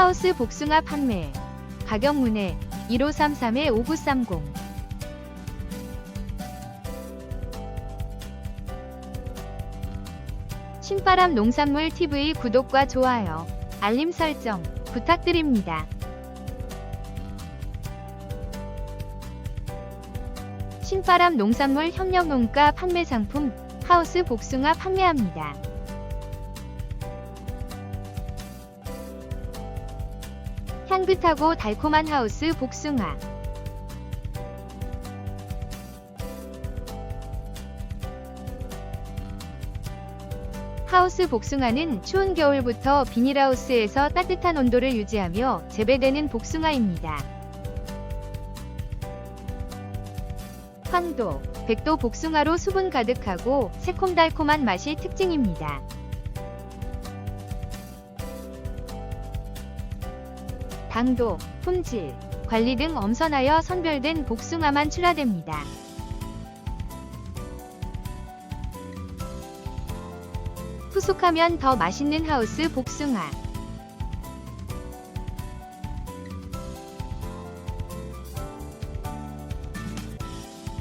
하우스 복숭아 판매. 가격 문의 1533-5930. 신바람 농산물 TV 구독과 좋아요, 알림 설정 부탁드립니다. 신바람 농산물 협력 농가 판매 상품 하우스 복숭아 판매합니다. 향긋하고 달콤한 하우스 복숭아. 하우스 복숭아는 추운 겨울부터 비닐하우스에서 따뜻한 온도를 유지하며 재배되는 복숭아입니다. 황도, 백도 복숭아로 수분 가득하고 새콤달콤한 맛이 특징입니다. 당도, 품질, 관리 등 엄선하여 선별된 복숭아만 출하됩니다. 푸숙하면 더 맛있는 하우스 복숭아.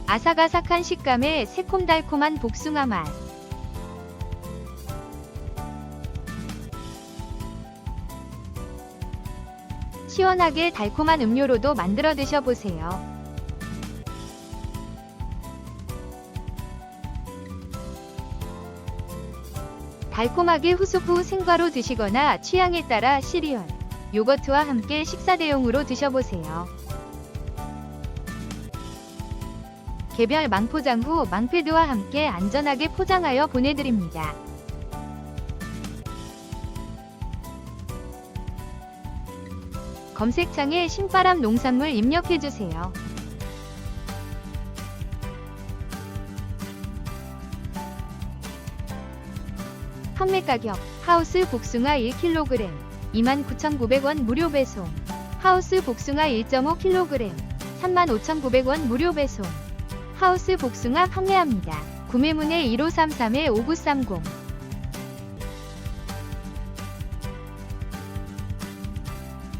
아삭아삭한 식감에 새콤달콤한 복숭아 맛. 시원하게 달콤한 음료로도 만들어 드셔보세요. 달콤하게 후숙 후 생과로 드시거나 취향에 따라 시리얼, 요거트와 함께 식사 대용으로 드셔보세요. 개별 망포장 후 망패드와 함께 안전하게 포장하여 보내드립니다. 검색창에 신바람 농산물 입력해주세요. 판매 가격 하우스 복숭아 1kg 29,900원 무료 배송 하우스 복숭아 1.5kg 35,900원 무료 배송 하우스 복숭아 판매합니다. 구매문의 1533-5930